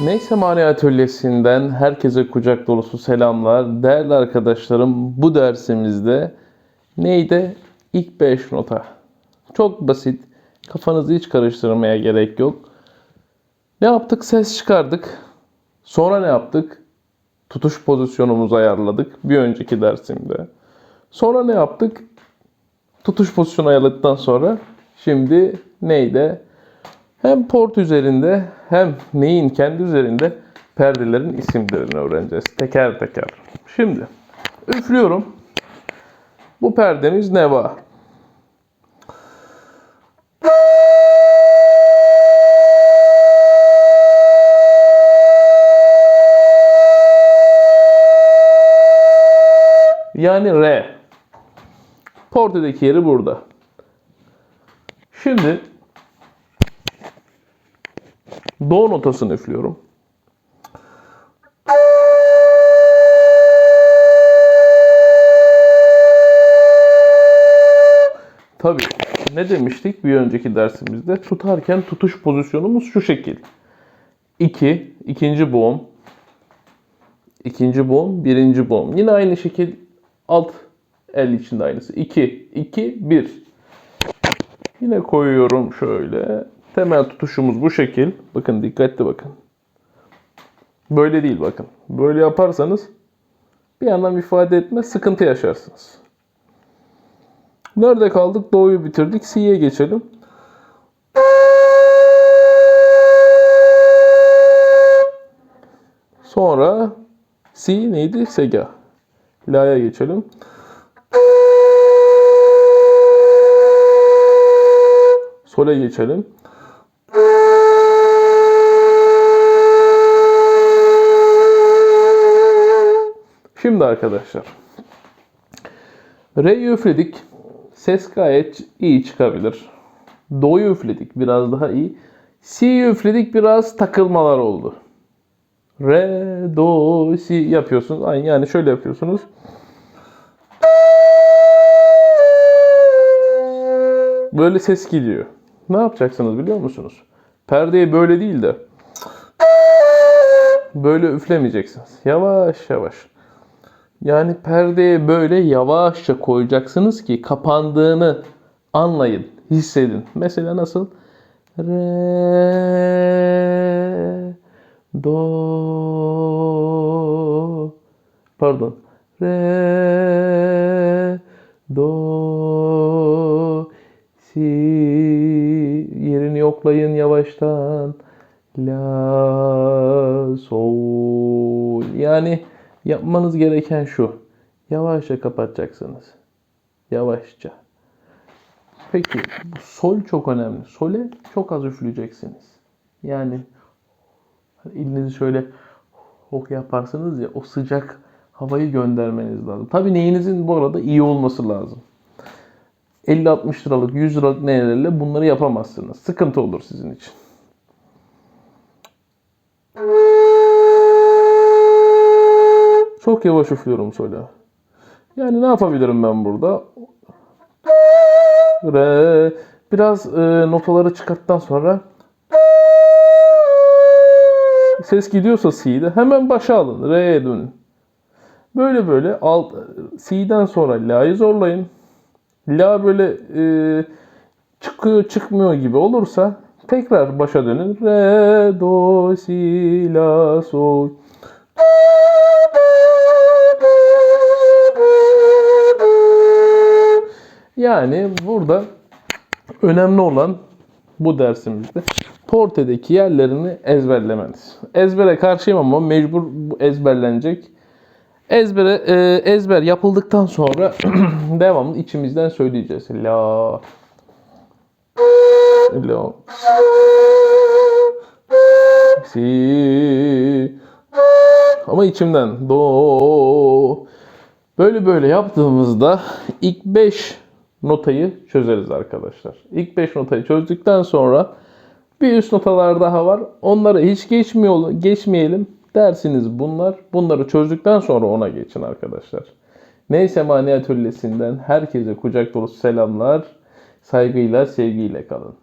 Neyse Mani Atölyesi'nden herkese kucak dolusu selamlar. Değerli arkadaşlarım bu dersimizde neydi? İlk 5 nota. Çok basit. Kafanızı hiç karıştırmaya gerek yok. Ne yaptık? Ses çıkardık. Sonra ne yaptık? Tutuş pozisyonumuzu ayarladık bir önceki dersimde. Sonra ne yaptık? Tutuş pozisyonu ayarladıktan sonra şimdi neydi? Hem port üzerinde hem neyin kendi üzerinde perdelerin isimlerini öğreneceğiz. Teker teker. Şimdi üflüyorum. Bu perdemiz neva. Yani re. Portedeki yeri burada. Şimdi Do notasını üflüyorum. Tabii ne demiştik bir önceki dersimizde? Tutarken tutuş pozisyonumuz şu şekil. 2, ikinci boğum, ikinci boğum, birinci boğum. Yine aynı şekil alt el içinde aynısı. 2, 2, 1. Yine koyuyorum şöyle. Temel tutuşumuz bu şekil. Bakın dikkatli bakın. Böyle değil bakın. Böyle yaparsanız bir anlam ifade etmez, sıkıntı yaşarsınız. Nerede kaldık? Doğuyu bitirdik. Si'ye geçelim. Sonra Si neydi? Sega. La'ya geçelim. Sol'e geçelim. Şimdi arkadaşlar. Re'yi üfledik. Ses gayet iyi çıkabilir. Do'yu üfledik biraz daha iyi. Si'yi üfledik biraz takılmalar oldu. Re, do, si yapıyorsunuz. Aynı yani şöyle yapıyorsunuz. Böyle ses gidiyor. Ne yapacaksınız biliyor musunuz? Perdeye böyle değil de böyle üflemeyeceksiniz. Yavaş yavaş. Yani perdeye böyle yavaşça koyacaksınız ki kapandığını anlayın, hissedin. Mesela nasıl? Re, do, pardon. Re, do, si. Yerini yoklayın yavaştan. La, sol. Yani yapmanız gereken şu. Yavaşça kapatacaksınız. Yavaşça. Peki bu sol çok önemli. Sole çok az üfleyeceksiniz. Yani elinizi şöyle ok yaparsınız ya o sıcak havayı göndermeniz lazım. Tabii neyinizin bu arada iyi olması lazım. 50-60 liralık, 100 liralık neylerle bunları yapamazsınız. Sıkıntı olur sizin için. Çok yavaş üflüyorum söyle. Yani ne yapabilirim ben burada? Re. Biraz e, notaları çıkarttıktan sonra ses gidiyorsa C'de hemen başa alın. Re'ye dönün. Böyle böyle alt C'den sonra La'yı zorlayın. La böyle e, çıkıyor çıkmıyor gibi olursa tekrar başa dönün. Re, do, si, la, sol. Yani burada önemli olan bu dersimizde portedeki yerlerini ezberlemeniz. Ezbere karşıyım ama mecbur bu ezberlenecek. Ezbere e, ezber yapıldıktan sonra devamlı içimizden söyleyeceğiz. La La Si ama içimden do böyle böyle yaptığımızda ilk 5 notayı çözeriz arkadaşlar. İlk 5 notayı çözdükten sonra bir üst notalar daha var. Onları hiç geçmiyor, geçmeyelim. Dersiniz bunlar. Bunları çözdükten sonra ona geçin arkadaşlar. Neyse Mani Atölyesi'nden herkese kucak dolusu selamlar. Saygıyla, sevgiyle kalın.